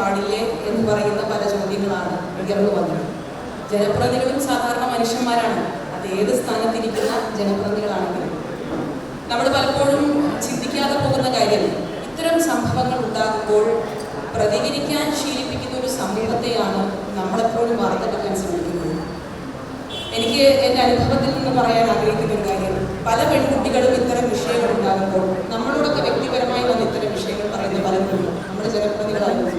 പാടില്ലേ എന്ന് പറയുന്ന പല ചോദ്യങ്ങളാണ് ഉയർന്നു വന്നത്. ജനപ്രതികളും സാധാരണ മനുഷ്യന്മാരാണ്. അത് ഏത് സ്ഥാനത്തിരിക്കുന്ന ജനപ്രതികളാണെങ്കിലും നമ്മൾ പലപ്പോഴും ചിന്തിക്കാതെ പോകുന്ന കാര്യം ഇത്തരം സംഭവങ്ങൾ ഉണ്ടാകുമ്പോൾ പ്രതികരിക്കാൻ ശീലിപ്പിക്കുന്ന ഒരു സമൂഹത്തെയാണ് നമ്മളെപ്പോഴും വാർത്തെടുക്കാൻ ശ്രമിക്കുന്നത്. എനിക്ക് എന്റെ അനുഭവത്തിൽ നിന്ന് പറയാൻ ആഗ്രഹിക്കുന്ന ഒരു കാര്യം പല പെൺകുട്ടികളും ഇത്തരം വിഷയങ്ങൾ ഉണ്ടാകുമ്പോൾ നമ്മളോടൊക്കെ വ്യക്തിപരമായി വന്ന് ഇത്തരം വിഷയങ്ങൾ പറയുന്ന പലരും നമ്മൾ ജനപ്രതിനിധികളായിരുന്നു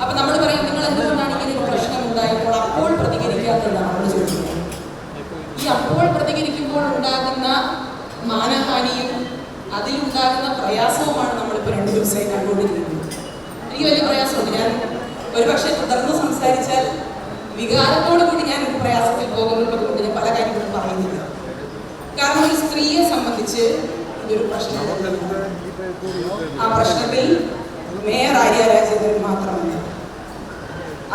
അപ്പൊ നമ്മൾ പറയും നിങ്ങൾ എന്തുകൊണ്ടാണ് ഇങ്ങനെ ഒരു പ്രശ്നം ഉണ്ടായപ്പോൾ അപ്പോൾ പ്രതികരിക്കാത്തതാണ് നമ്മൾ ചോദിക്കുന്നത് ഈ അപ്പോൾ പ്രതികരിക്കുമ്പോൾ ഉണ്ടാകുന്ന മാനഹാനിയും അതിലുണ്ടാകുന്ന പ്രയാസവുമാണ് നമ്മളിപ്പോൾ രണ്ടു ദിവസമായി കണ്ടുകൊണ്ടിരിക്കുന്നത്. എനിക്ക് വലിയ പ്രയാസമുണ്ട്. ഞാൻ ഒരുപക്ഷെ തുടർന്ന് സംസാരിച്ചാൽ വികാരത്തോടു കൂടി ഞാൻ പ്രയാസത്തിൽ പോകുന്നുള്ളത് കൊണ്ട് ഞാൻ പല കാര്യങ്ങളും പറയുന്നില്ല. കാരണം ഒരു സ്ത്രീയെ സംബന്ധിച്ച് ഇതൊരു പ്രശ്നമാണ് ആ പ്രശ്നത്തിൽ മേയർ ആര്യ രാജേന്ദ്രൻ മാത്രമല്ല.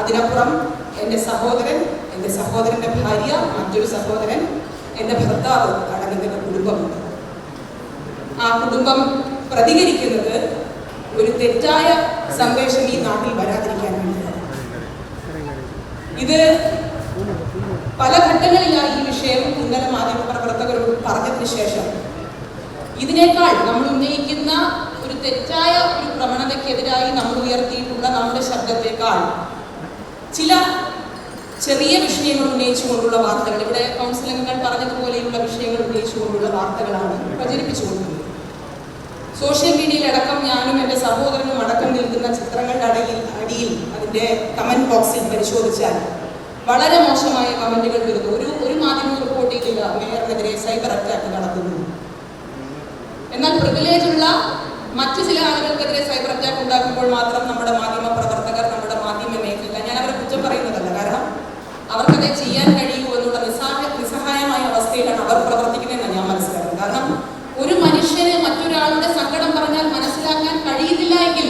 അതിനപ്പുറം എന്റെ സഹോദരൻ എന്റെ സഹോദരന്റെ ഭാര്യ മറ്റൊരു സഹോദരൻ എന്റെ ഭർത്താവ് അടങ്ങുന്ന കുടുംബമുണ്ട്. ആ കുടുംബം പ്രതികരിക്കുന്നത് ഒരു തെറ്റായ സന്ദേശം ഈ നാട്ടിൽ വരാതിരിക്കാൻ വേണ്ടിയാണ്. ഇത് പല ഘട്ടങ്ങളിലായി ഈ വിഷയം ഇന്നലെ മാധ്യമപ്രവർത്തകരോട് പറഞ്ഞതിന് ശേഷം ഇതിനേക്കാൾ നമ്മൾ ഉന്നയിക്കുന്ന ഒരു തെറ്റായ ഒരു പ്രവണതയ്ക്കെതിരായി നമ്മൾ ഉയർത്തിയിട്ടുള്ള നമ്മുടെ ശബ്ദത്തെക്കാൾ ചില ചെറിയ വിഷയങ്ങൾ ഉന്നയിച്ചുകൊണ്ടുള്ള വാർത്തകൾ. ഇവിടെ കൗൺസിൽ അംഗങ്ങൾ പറഞ്ഞതുപോലെയുള്ള വിഷയങ്ങൾ ഉന്നയിച്ചുകൊണ്ടുള്ള വാർത്തകളാണ് പ്രചരിപ്പിച്ചുകൊണ്ടിരുന്നത്. സോഷ്യൽ മീഡിയയിൽ അടക്കം ഞാനും എന്റെ സഹോദരനും അടക്കം നിൽക്കുന്ന ചിത്രങ്ങളുടെ അടയിൽ അടിയിൽ അതിന്റെ കമന്റ് ബോക്സിൽ പരിശോധിച്ചാൽ വളരെ മോശമായ കമന്റുകൾ വരുന്നു. ഒരു ഒരു മാധ്യമ റിപ്പോർട്ട് ചെയ്തില്ല. മേയറിനെതിരെ സൈബർ അറ്റാക്ക് നടക്കുന്നു. എന്നാൽ പ്രിവിലേജ് ഉള്ള മറ്റു ചില ആളുകൾക്കെതിരെ സൈബർ അറ്റാക്ക് ഉണ്ടാക്കുമ്പോൾ മാത്രം നമ്മുടെ അവർ പ്രവർത്തിക്കുന്നതെന്ന് ഞാൻ മനസ്സിലാക്കുന്നത്. കാരണം ഒരു മനുഷ്യന് മറ്റൊരാളുടെ സങ്കടം പറഞ്ഞാൽ മനസ്സിലാക്കാൻ കഴിയുന്നില്ല എങ്കിൽ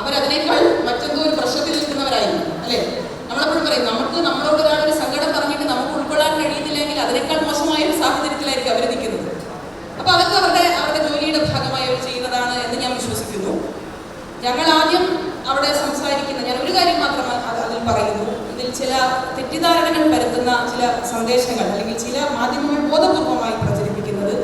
അവരതിനേക്കാൾ മറ്റെന്തോ ഒരു പ്രശ്നത്തിൽ നിൽക്കുന്നവരായിരുന്നു അല്ലേ? നമ്മളെപ്പോഴും പറയും നമുക്ക് നമ്മളോട് ഒരാളൊരു ഒരു സങ്കടം പറഞ്ഞിട്ട് നമുക്ക് ഉൾക്കൊള്ളാൻ കഴിയുന്നില്ലെങ്കിൽ അതിനേക്കാൾ മോശമായ ഒരു സാഹചര്യത്തിലായിരിക്കും അവർ നിൽക്കുന്നത്. അപ്പൊ അതൊക്കെ അവരുടെ അവരുടെ ജോലിയുടെ ഭാഗമായി അവർ ചെയ്യുന്നതാണ് എന്ന് ഞാൻ വിശ്വസിക്കുന്നു. ഞങ്ങൾ ആദ്യം അവിടെ സംസാരിക്കുന്ന ഞാൻ ഒരു കാര്യം മാത്രം അത് അതിൽ പറയുന്നു ഇതിൽ ചില തെറ്റിദ്ധാരണകൾ പരത്തുന്ന ചില സന്ദേശങ്ങൾ അല്ലെങ്കിൽ ചില മാധ്യമങ്ങൾ ബോധപൂർവമായി പ്രചരിപ്പിക്കുന്നത്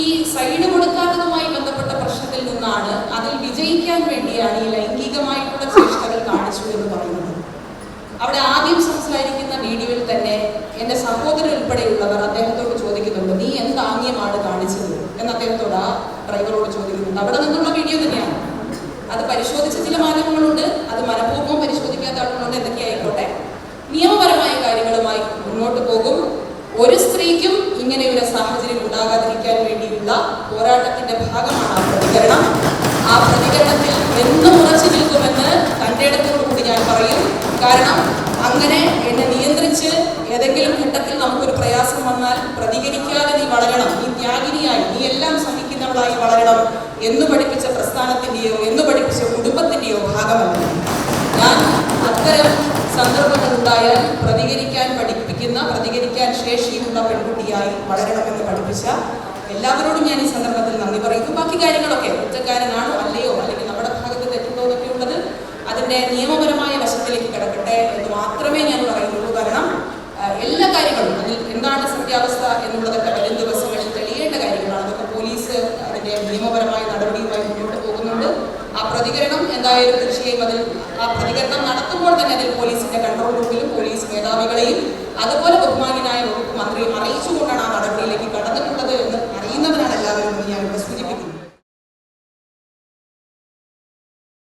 ഈ സൈഡ് കൊടുക്കാത്തതുമായി ബന്ധപ്പെട്ട പ്രശ്നത്തിൽ നിന്നാണ്. അതിൽ വിജയിക്കാൻ വേണ്ടിയാണ് ഈ ലൈംഗികമായിട്ടുള്ള ചേഷ്ടകൾ കാണിച്ചു എന്ന് പറയുന്നത്. അവിടെ ആദ്യം സംസാരിക്കുന്ന വീഡിയോയിൽ തന്നെ എന്റെ സഹോദരൻ ഉൾപ്പെടെയുള്ളവർ അദ്ദേഹത്തോട് ചോദിക്കുന്നുണ്ട് നീ എന്ത് ആംഗ്യമാണ് കാണിച്ചത്? എന്ന് അദ്ദേഹത്തോട് ആ ഡ്രൈവറോട് ചോദിക്കുന്നുണ്ട്. അവിടെ നിന്നുള്ള വീഡിയോ തന്നെയാണ്. അത് പരിശോധിച്ച ചില മാധ്യമങ്ങളുണ്ട് അത് മനഃപൂർവം പരിശോധിക്കാത്ത ആളുകളുണ്ട് എന്തൊക്കെ ആയിക്കോട്ടെ നിയമപരമായ കാര്യങ്ങളുമായി മുന്നോട്ട് പോകും. ഒരു സ്ത്രീക്കും ഇങ്ങനെ ഒരു സാഹചര്യം ഉണ്ടാകാതിരിക്കാൻ വേണ്ടിയുള്ള പോരാട്ടത്തിന്റെ ഭാഗമാണ് ആ പ്രതികരണം. ആ പ്രതികരണത്തിൽ എന്നും ഉറച്ചു നിൽക്കുമെന്ന് തന്റെ ഇടത്തോടുകൂടി ഞാൻ പറയും. കാരണം അങ്ങനെ എന്നെ നിയന്ത്രിച്ച് ഏതെങ്കിലും ഘട്ടത്തിൽ നമുക്കൊരു പ്രയാസം വന്നാൽ പ്രതികരിക്കാതെ നീ വളരണം. നീ ത്യാഗിനിയായി. നീ എല്ലാം സഹിക്കുന്നവളായി വളരണം. എന്ന് പഠിപ്പിച്ച പ്രസ്ഥാനത്തിന്റെയോ എന്ന് പഠിപ്പിച്ച കുടുംബത്തിന്റെയോ ഭാഗമല്ല. ഞാൻ അത്തരം സന്ദർഭങ്ങൾ ഉണ്ടായാൽ പ്രതികരിക്കാൻ പഠിപ്പിക്കുന്ന പ്രതികരിക്കാൻ ശേഷിയുള്ള പെൺകുട്ടിയായി വളരണമെന്ന് പഠിപ്പിച്ച എല്ലാവരോടും ഞാൻ ഈ സന്ദർഭത്തിൽ നന്ദി പറയുന്നു. ബാക്കി കാര്യങ്ങളൊക്കെ കുറ്റക്കാരനാണോ അല്ലയോ അല്ലെങ്കിൽ നമ്മുടെ ഭാഗത്ത് തെറ്റുണ്ടോ എന്നൊക്കെ ഉള്ളത് അതിന്റെ നിയമപരമായ എല്ലാവരും എന്തായാലും തീർച്ചയായും അതിൽ ആ പ്രതികരണം നടത്തുമ്പോൾ തന്നെ അതിൽ പോലീസിന്റെ കൺട്രോൾ റൂമിലും പോലീസ് മേധാവികളെയും അതുപോലെ ബഹുമാനായ വകുപ്പ് മന്ത്രിയും അറിയിച്ചുകൊണ്ട്